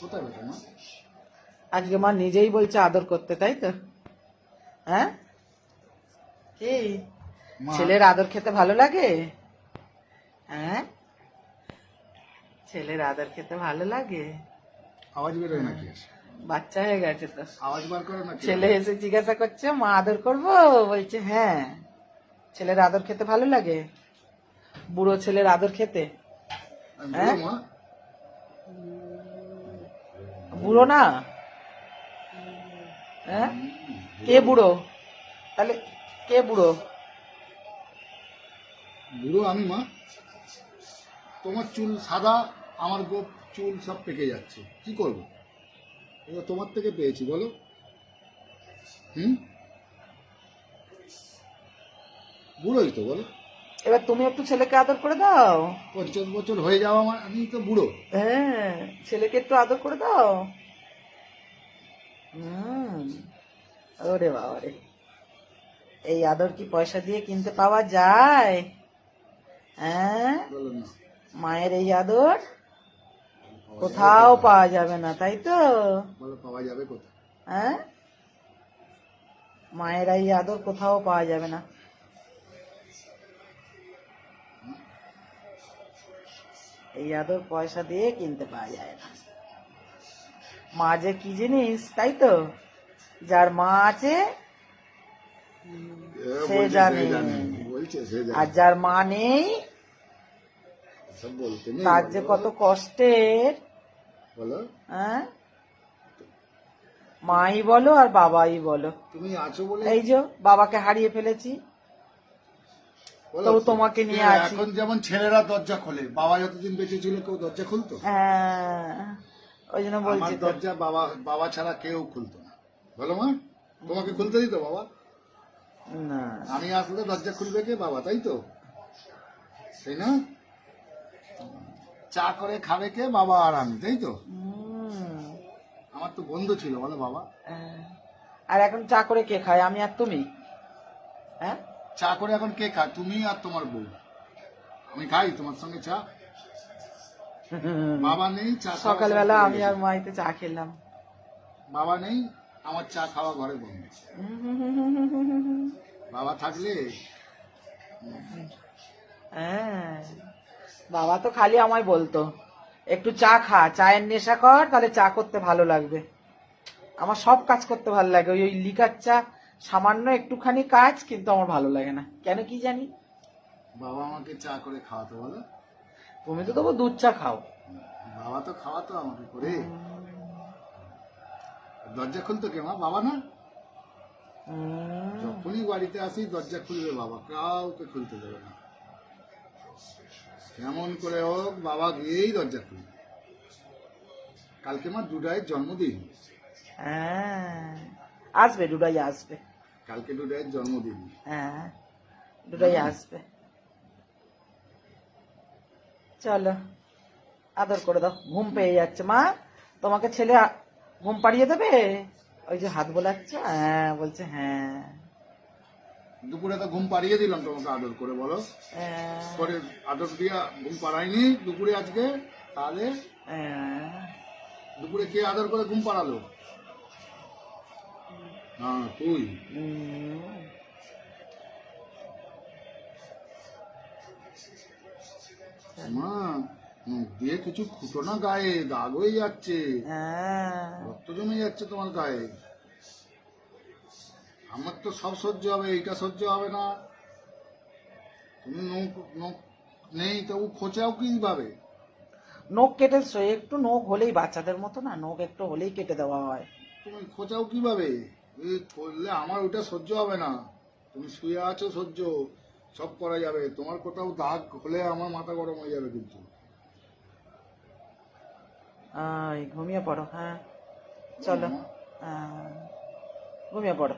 কোথায় ব্যথা মা? আজকে মা নিজেই বলছে আদর করতে তাই তো? হ্যাঁ? কি? ছেলের আদর খেতে ভালো লাগে? হ্যাঁ? ছেলের আদর খেতে ভালো লাগে? আওয়াজ বেরোয় নাকি বাচ্চা হয়ে গেছে তো। আওয়াজ বার করে নাকি? ছেলে এসে জিজ্ঞাসা করছে মা আদর করব? বলছে হ্যাঁ। ছেলের আদর খেতে ভালো লাগে? বুড়ো ছেলের আদর খেতে? হ্যাঁ? বুড়ো না? হ্যাঁ? কে বুড়ো? তাহলে কে বুড়ো? বুড়ো আমি, মা। তোমার চুল সাদা, আমার গোপ চুল সব পেকে যাচ্ছে। কি করব? এবার তোমার থেকে পেয়েছি, বলো। হুম? বুড়োই তো, বলো। এবার তুমি একটু ছেলেকে আদর করে দাও। পঞ্চাশ বছর হয়ে যাওয়া আমার আমি তো বুড়ো। হ্যাঁ ছেলেকে একটু আদর করে দাও। ওরে বাবা রে। এই আদর কি পয়সা দিয়ে কিনতে পাওয়া যায়? হ্যাঁ? মায়ের এই আদর কোথাও পাওয়া যাবে না তাই তো? পাওয়া যাবে কোথায়? হ্যাঁ? মায়ের এই আদর কোথাও পাওয়া যাবে না। এই আদর পয়সা দিয়ে কিনতে পাওয়া যায় না। মা যে কি জিনিস তাই তো? যার মা আছে সে জানে। আর যার মা নেই তার যে কত কষ্টের হ্যাঁ? মাই বলো আর বাবাই বলো। তুমি আছো বলে এই যে বাবাকে হারিয়ে ফেলেছি। বলো, তো তোমাকে নিয়ে এ, আছি। এখন যেমন ছেলেরা দরজা খোলে বাবা যতদিন বেঁচে ছিল কেউ দরজা খুলতো? হ্যাঁ, ওই জন্য বলছি দরজা বাবা বাবা ছাড়া কেউ খুলতো না। বলো মা তোমাকে খুলতে দিত বাবা? না। আমি আসলে দরজা খুলবে কে? বাবা তাই তো? তাই না? চা করে খাবে কে? বাবা আর আমি তাই তো? আমার তো বন্ধু ছিল বলো বাবা। হ্যাঁ। আর এখন চা করে কে খায়? আমি আর তুমি? হ্যাঁ? চা করে এখন কে খায়? তুমি আর তোমার বউ। আমি খাই তোমার সঙ্গে চা। বাবা নেই চা সকালবেলা আমি আর মাইতে চা খেলাম। বাবা নেই আমার চা খাওয়া ঘরে বন্ধ। বাবা থাকলে? হ্যাঁ। বাবা তো খালি আমায় বলতো একটু চা খা চায়ের নেশা কর তাহলে চা করতে ভালো লাগবে। আমার সব কাজ করতে ভালো লাগে ওই ওই লিকার চা সামান্য একটুখানি কাজ কিন্তু আমার ভালো লাগে না। কেন কি জানি? বাবা আমাকে চা করে খাওয়াতো বলো। তুমি তো তবু দুধ চা খাও। বাবা তো খাওয়াতো আমাকে করে। দরজা খুলতো কে মা? বাবা না? যখনই বাড়িতে আসি দরজা খুলবে বাবা। কাউকে খুলতে দেবে না। কেমন করে হোক বাবা গিয়েই দরজা খুলবে। কালকে মা ডুডাইয়ের জন্মদিন। হ্যাঁ। আসবে ডুডাই আসবে। কালকে ডুডাইয়ের জন্মদিন। হ্যাঁ ডুডাই আসবে। চলো আদর করে দাও ঘুম পেয়ে যাচ্ছে। মা তোমাকে ছেলে ঘুম পাড়িয়ে দেবে? ওই যে হাত বোলাচ্ছে? হ্যাঁ বলছে হ্যাঁ। দুপুরে তো ঘুম পাড়িয়ে দিলাম তোমাকে আদর করে বলো। হ্যাঁ, পরে আদর দিয়া ঘুম পাড়াইনি দুপুরে আজকে তাহলে হ্যাঁ। দুপুরে কে আদর করে ঘুম পাড়ালো? হ্যাঁ তুই উম, মা মুখ দিয়ে কিছু খুটো না গায়ে দাগ হয়ে যাচ্ছে। হ্যাঁ। রক্ত জমে যাচ্ছে তোমার গায়ে। আমার তো সব সহ্য হবে এইটা সহ্য হবে না। তুমি নখ নখ নেই তবু খোঁচাও কীভাবে? নখ কেটে একটু নখ হলেই বাচ্চাদের মতো না নখ একটু হলেই কেটে দেওয়া হয়। তুমি খোঁচাও কীভাবে? এই করলে আমার ওটা সহ্য হবে না। তুমি শুয়ে আছো সহ্য সব করা যাবে। তোমার কোথাও দাগ হলে আমার মাথা গরম হয়ে যাবে কিন্তু। ঘুমিয়ে পড়ো হ্যাঁ? চলো। ঘুমিয়ে পড়ো।